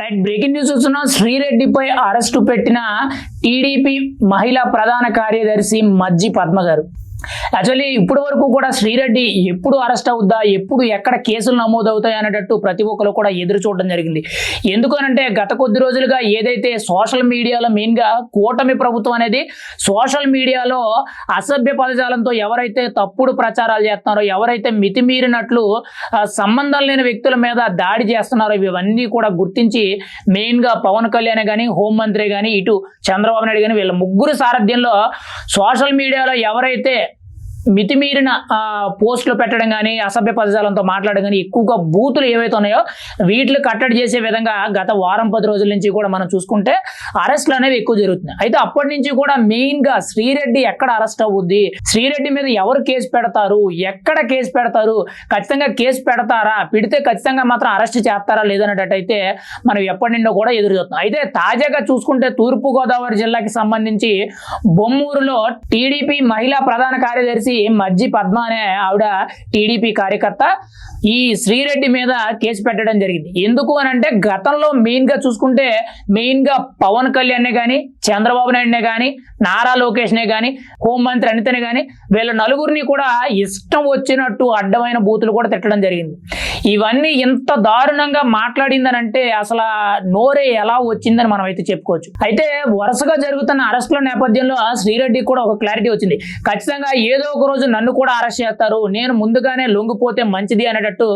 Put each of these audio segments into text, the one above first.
Right breaking news చూస్తున్నాం. శ్రీరెడ్డిపై arrest పెట్టిన TDP మహిళా ప్రధాన కార్యదర్శి మజ్జి పద్మ గారు యాక్చువల్లీ ఇప్పటి వరకు కూడా శ్రీరెడ్డి ఎప్పుడు అరెస్ట్ అవుద్దా ఎప్పుడు ఎక్కడ కేసులు నమోదవుతాయి అనేటట్టు ప్రతి ఒక్కరు కూడా ఎదురు చూడడం జరిగింది. ఎందుకనంటే గత కొద్ది రోజులుగా ఏదైతే సోషల్ మీడియాలో మెయిన్గా కూటమి ప్రభుత్వం అనేది సోషల్ మీడియాలో అసభ్య పదజాలంతో ఎవరైతే తప్పుడు ప్రచారాలు చేస్తున్నారో ఎవరైతే మితిమీరినట్లు సంబంధం లేని వ్యక్తుల మీద దాడి చేస్తున్నారో ఇవన్నీ కూడా గుర్తించి మెయిన్గా పవన్ కళ్యాణ్ కానీ హోంమంత్రి కానీ ఇటు చంద్రబాబు నాయుడు కానీ వీళ్ళ ముగ్గురు సారథ్యంలో సోషల్ మీడియాలో ఎవరైతే మితిమీరిన పోస్టులు పెట్టడం కానీ అసభ్య పదజాలంతో మాట్లాడడం కానీ ఎక్కువగా బూతులు ఏవైతే ఉన్నాయో వీటిని కట్టడి చేసే విధంగా గత వారం పది రోజుల నుంచి కూడా మనం చూసుకుంటే అరెస్టులు అనేవి ఎక్కువ జరుగుతున్నాయి. అయితే అప్పటి నుంచి కూడా మెయిన్గా శ్రీరెడ్డి ఎక్కడ అరెస్ట్ అవుద్ది? శ్రీరెడ్డి మీద ఎవరు కేసు పెడతారు? ఎక్కడ కేసు పెడతారు? ఖచ్చితంగా కేసు పెడతారా? పెడితే ఖచ్చితంగా మాత్రం అరెస్ట్ చేస్తారా లేదన్నట్టయితే మనం ఎప్పటి నుండో కూడా ఎదురు చూస్తున్నాం. అయితే తాజాగా చూసుకుంటే తూర్పుగోదావరి జిల్లాకి సంబంధించి బొమ్మూరులో టీడీపీ మహిళా ప్రధాన కార్యదర్శి మజ్జి పద్మ అనే ఆవిడ టీడీపీ కార్యకర్త ఈ శ్రీరెడ్డి మీద కేసు పెట్టడం జరిగింది. ఎందుకు అని అంటే గతంలో మెయిన్గా చూసుకుంటే మెయిన్గా పవన్ కళ్యాణ్నే కానీ చంద్రబాబు నాయుడునే కానీ నారా లోకేష్నే కానీ హోంమంత్రి అనితనే కానీ వీళ్ళ నలుగురిని కూడా ఇష్టం వచ్చినట్టు అడ్డమైన బూతులు కూడా తిట్టడం జరిగింది. ఇవన్నీ ఎంత దారుణంగా మాట్లాడిందనంటే అసలు నోరే ఎలా వచ్చిందని మనం అయితే చెప్పుకోవచ్చు. అయితే వరుసగా జరుగుతున్న అరెస్టుల నేపథ్యంలో శ్రీరెడ్డి కూడా ఒక క్లారిటీ వచ్చింది. ఖచ్చితంగా ఏదో ఒక రోజు నన్ను కూడా అరెస్ట్ చేస్తారు. నేను ముందుగానే లొంగిపోతే మంచిది అనేటట్టు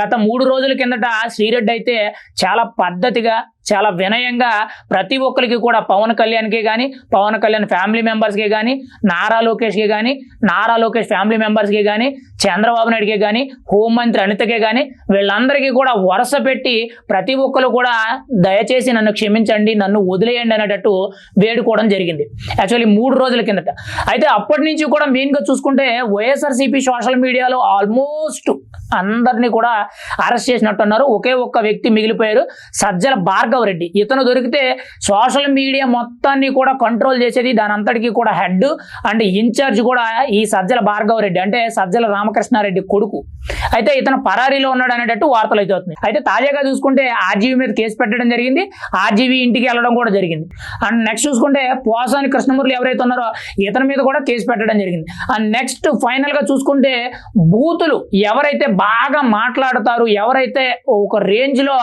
గత మూడు రోజుల కిందట శ్రీరెడ్డి అయితే చాలా పద్ధతిగా చాలా వినయంగా ప్రతి ఒక్కరికి కూడా పవన్ కళ్యాణ్కి కానీ పవన్ కళ్యాణ్ ఫ్యామిలీ మెంబర్స్కి కానీ నారా లోకేష్కి కానీ నారా లోకేష్ ఫ్యామిలీ మెంబర్స్కి కానీ చంద్రబాబు నాయుడుకి కానీ హోంమంత్రి అనితకే కానీ వీళ్ళందరికీ కూడా వరుస పెట్టి ప్రతి ఒక్కరు కూడా దయచేసి నన్ను క్షమించండి నన్ను వదిలేయండి అనేటట్టు వేడుకోవడం జరిగింది. యాక్చువల్లీ మూడు రోజుల కిందట. అయితే అప్పటి నుంచి కూడా మెయిన్గా చూసుకుంటే వైఎస్ఆర్సీపీ సోషల్ మీడియాలో ఆల్మోస్ట్ అందరినీ కూడా అరెస్ట్ చేసినట్టున్నారు. ఒకే ఒక్క వ్యక్తి మిగిలిపోయారు. సజ్జల భార్గవ రెడ్డి. ఇతను దొరికితే సోషల్ మీడియా మొత్తాన్ని కూడా కంట్రోల్ చేసేది దాని అంతటికి కూడా హెడ్ అండ్ ఇన్ఛార్జ్ కూడా ఈ సజ్జల భార్గవ రెడ్డి అంటే సజ్జల రామకృష్ణారెడ్డి కొడుకు. అయితే ఇతను పరారీలో ఉన్నాడు అనేటట్టు వార్తలు అయితే అవుతున్నాయి. అయితే తాజాగా చూసుకుంటే ఆర్జీవీ మీద కేసు పెట్టడం జరిగింది. ఆర్జీవీ ఇంటికి వెళ్ళడం కూడా జరిగింది. అండ్ నెక్స్ట్ చూసుకుంటే పోసాని కృష్ణమూర్తి ఎవరైతే ఉన్నారో ఇతని మీద కూడా కేసు పెట్టడం జరిగింది. అండ్ నెక్స్ట్ ఫైనల్గా చూసుకుంటే బూతులు ఎవరైతే బాగా మాట్లాడతారు ఎవరైతే ఒక రేంజ్లో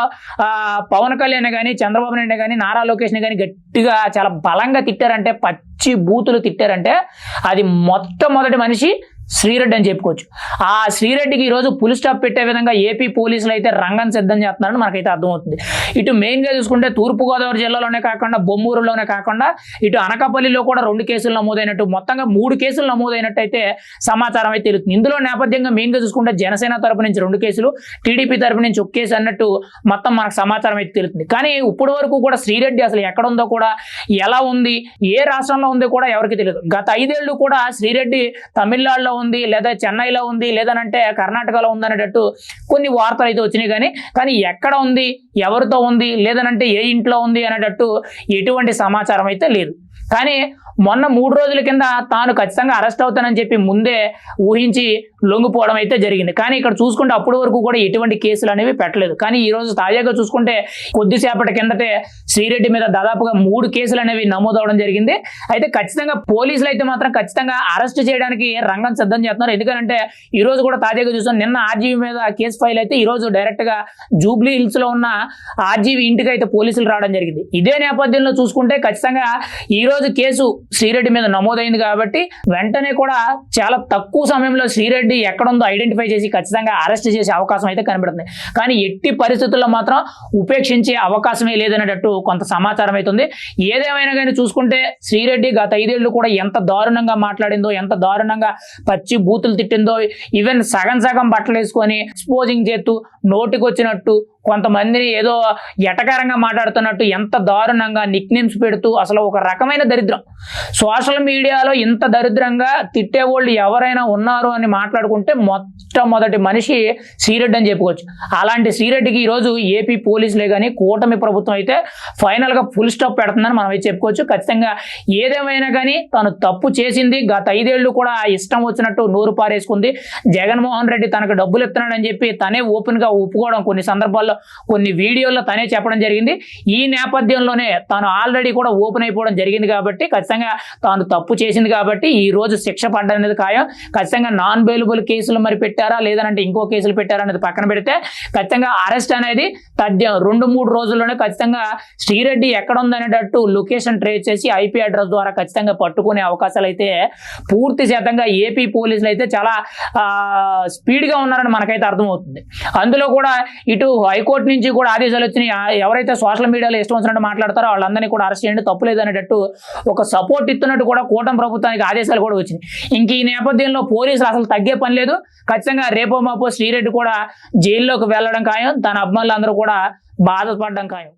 పవన్ కళ్యాణ్ కానీ చంద్రబాబు నాయుడు కానీ నారా లోకేష్ కానీ గట్టిగా చాలా బలంగా తిట్టారంటే పచ్చి బూతులు తిట్టారంటే అది మొట్టమొదటి మనిషి శ్రీరెడ్డి అని చెప్పుకోవచ్చు. ఆ శ్రీరెడ్డికి ఈరోజు పులి స్టాప్ పెట్టే విధంగా ఏపీ పోలీసులు అయితే రంగం సిద్ధం చేస్తున్నారని మనకైతే అర్థమవుతుంది. ఇటు మెయిన్గా చూసుకుంటే తూర్పుగోదావరి జిల్లాలోనే కాకుండా బొమ్మూరులోనే కాకుండా ఇటు అనకాపల్లిలో కూడా రెండు కేసులు నమోదైనట్టు మొత్తంగా మూడు కేసులు నమోదైనట్టు అయితే సమాచారం అయితే తెలుస్తుంది. ఇందులో నేపథ్యంగా మెయిన్గా చూసుకుంటే జనసేన తరపు నుంచి రెండు కేసులు టీడీపీ తరపు నుంచి ఒక కేసు అన్నట్టు మొత్తం మనకు సమాచారం అయితే తెలుస్తుంది. కానీ ఇప్పటి వరకు కూడా శ్రీరెడ్డి అసలు ఎక్కడ ఉందో కూడా ఎలా ఉంది ఏ రాష్ట్రంలో ఉందో కూడా ఎవరికి తెలియదు. గత ఐదేళ్ళు కూడా శ్రీరెడ్డి తమిళనాడులో ఉంది లేదా చెన్నైలో ఉంది లేదనంటే కర్ణాటకలో ఉంది అనేటట్టు కొన్ని వార్తలు అయితే వచ్చినాయి కానీ కానీ ఎక్కడ ఉంది ఎవరితో ఉంది లేదనంటే ఏ ఇంట్లో ఉంది అనేటట్టు ఎటువంటి సమాచారం అయితే లేదు. కానీ మొన్న మూడు రోజుల కింద తాను ఖచ్చితంగా అరెస్ట్ అవుతానని చెప్పి ముందే ఊహించి లొంగిపోవడం అయితే జరిగింది. కానీ ఇక్కడ చూసుకుంటే అప్పటి వరకు కూడా ఎటువంటి కేసులు అనేవి పెట్టలేదు. కానీ ఈ రోజు తాజాగా చూసుకుంటే కొద్దిసేపటి కిందటే శ్రీరెడ్డి మీద దాదాపుగా మూడు కేసులు అనేవి నమోదవడం జరిగింది. అయితే ఖచ్చితంగా పోలీసులు అయితే మాత్రం ఖచ్చితంగా అరెస్ట్ చేయడానికి రంగం సిద్ధం చేస్తున్నారు. ఎందుకంటే ఈ రోజు కూడా తాజాగా చూసాం నిన్న ఆర్జీవీ మీద కేసు ఫైల్ అయితే ఈ రోజు డైరెక్ట్గా జూబ్లీ హిల్స్లో ఉన్న ఆర్జీవీ ఇంటికి అయితే పోలీసులు రావడం జరిగింది. ఇదే నేపథ్యంలో చూసుకుంటే ఖచ్చితంగా ఈ రోజు కేసు శ్రీరెడ్డి మీద నమోదైంది కాబట్టి వెంటనే కూడా చాలా తక్కువ సమయంలో శ్రీరెడ్డి ఎక్కడ ఉందో ఐడెంటిఫై చేసి ఖచ్చితంగా అరెస్ట్ చేసే అవకాశం అయితే కనబడుతుంది. కానీ ఎట్టి పరిస్థితుల్లో మాత్రం ఉపేక్షించే అవకాశమే లేదనేటట్టు కొంత సమాచారం అవుతుంది ఏదేమైనా కానీ చూసుకుంటే శ్రీరెడ్డి గత ఐదేళ్ళు కూడా ఎంత దారుణంగా మాట్లాడిందో ఎంత దారుణంగా పచ్చి బూతులు తిట్టిందో ఈవెన్ సగం సగం బట్టలు వేసుకొని ఎక్స్పోజింగ్ చేస్తూ నోటికి వచ్చినట్టు కొంతమందిని ఏదో ఎటకారంగా మాట్లాడుతున్నట్టు ఎంత దారుణంగా నిక్నేమ్స్ పెడుతూ అసలు ఒక రకమైన దరిద్రం. సోషల్ మీడియాలో ఇంత దరిద్రంగా తిట్టే వాళ్ళు ఎవరైనా ఉన్నారు అని మాట్లాడుకుంటే మొట్టమొదటి మనిషి శ్రీరెడ్డి అని చెప్పుకోవచ్చు. అలాంటి శ్రీరెడ్డికి ఈరోజు ఏపీ పోలీసులే కానీ కూటమి ప్రభుత్వం అయితే ఫైనల్గా ఫుల్ స్టాప్ పెడుతుందని మనం అయితే చెప్పుకోవచ్చు. ఖచ్చితంగా ఏదేమైనా కానీ తను తప్పు చేసింది గత ఐదేళ్ళు కూడా ఇష్టం వచ్చినట్టు నోరు పారేసుకుంది. జగన్మోహన్ రెడ్డి తనకు డబ్బులు ఇస్తున్నాడని చెప్పి తనే ఓపెన్గా ఒప్పుకోవడం కొన్ని సందర్భాల్లో కొన్ని వీడియోల్లో తనే చెప్పడం జరిగింది. ఈ నేపథ్యంలోనే తాను ఆల్రెడీ కూడా ఓపెన్ అయిపోవడం జరిగింది కాబట్టి ఖచ్చితంగా తాను తప్పు చేసింది కాబట్టి ఈ రోజు శిక్ష పడ్డనేది ఖాయం. ఖచ్చితంగా నాన్ బెయిలబుల్ కేసులు మరి పెట్టారా? లేదంటే ఇంకో కేసులు పెట్టారా అనేది పక్కన పెడితే ఖచ్చితంగా అరెస్ట్ అనేది తథ్యం. రెండు మూడు రోజుల్లోనే ఖచ్చితంగా శ్రీరెడ్డి ఎక్కడ ఉందనేటట్టు లొకేషన్ ట్రేస్ చేసి ఐపీ అడ్రస్ ద్వారా ఖచ్చితంగా పట్టుకునే అవకాశాలు అయితే పూర్తి శాతంగా ఏపీ పోలీసులు అయితే చాలా స్పీడ్గా ఉన్నారని మనకైతే అర్థమవుతుంది. అందులో కూడా ఇటు హైకోర్టు నుంచి కూడా ఆదేశాలు వచ్చినాయి. ఎవరైతే సోషల్ మీడియాలో ఇష్టం వచ్చినట్టు మాట్లాడతారో వాళ్ళందరినీ కూడా అరెస్ట్ చేయండి. తప్పులేదు అనేటట్టు ఒక సపోర్ట్ ఇస్తున్నట్టు కూడా కూటమి ప్రభుత్వానికి ఆదేశాలు కూడా వచ్చినాయి. ఇంక ఈ నేపథ్యంలో పోలీసులు అసలు తగ్గే పని లేదు. ఖచ్చితంగా రేపో మాపో శ్రీరెడ్డి కూడా జైల్లోకి వెళ్ళడం ఖాయం. తన అభిమానులందరూ కూడా బాధపడడం ఖాయం.